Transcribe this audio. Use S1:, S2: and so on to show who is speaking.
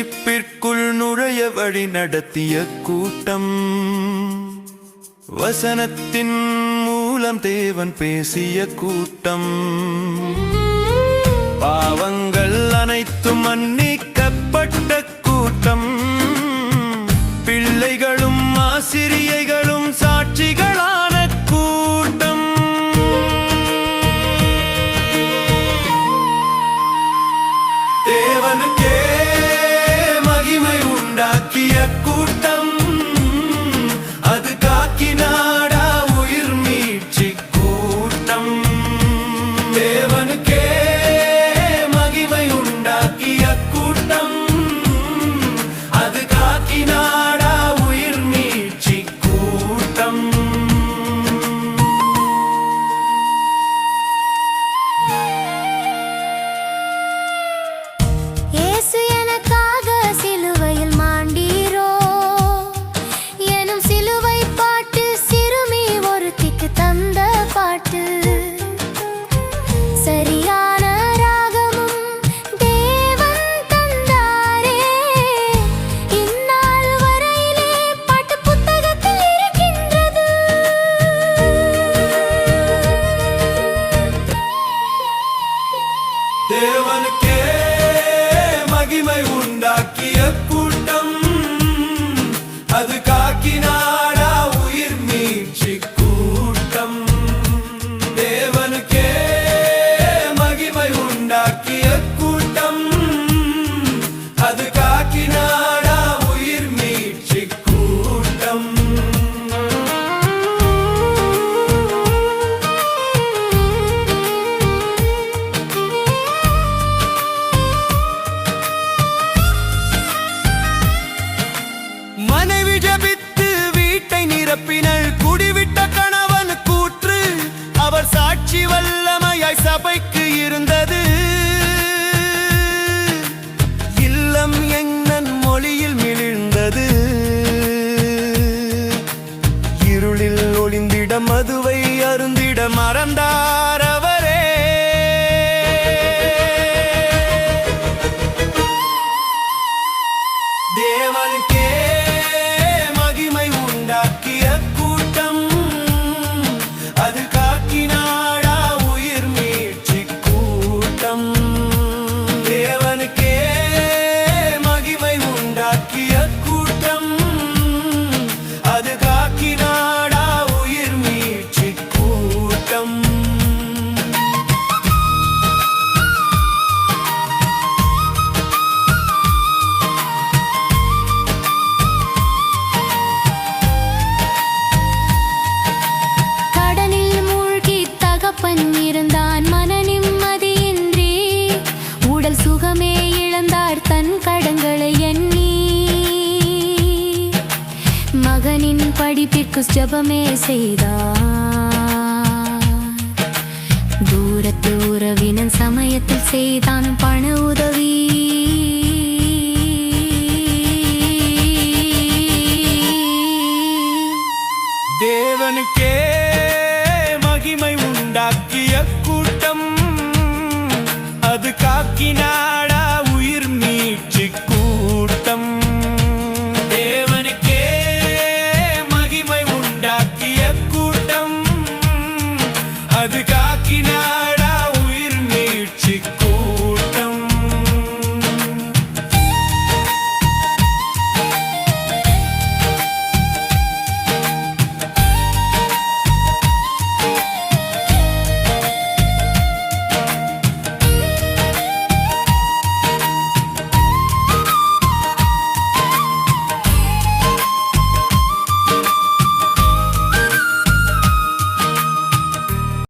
S1: ரட்சிப்பிற்குள் நுழைய வழி நடத்திய கூட்டம். வசனத்தின் மூலம் தேவன் பேசிய கூட்டம். பாவங்கள் அனைத்தும் மன்னி தேவனுக்கே மகிமை உண்டாக்கிய ஜபித்து வீட்டை நிரப்பினள். குடிவிட்ட கணவன் கூற்று அவர் சாட்சி வல்லமையாய் சபைக்கு இருந்தது. இல்லம் எங்கன் மொழியில் மிளிர்ந்தது இருளில் ஒளிந்திட மதுவை அருந்திட மறந்தார் அவரே. தேவனுக்கே
S2: இருந்தான் மன நிம்மதியின்றி உடல் சுகமே இழந்தார் தன் கடங்களை எண்ணி. மகனின் படிப்பிற்கு ஜபமே செய்தார். தூரத்து உறவினன் சமயத்தில் செய்தான் பண
S1: மகிமை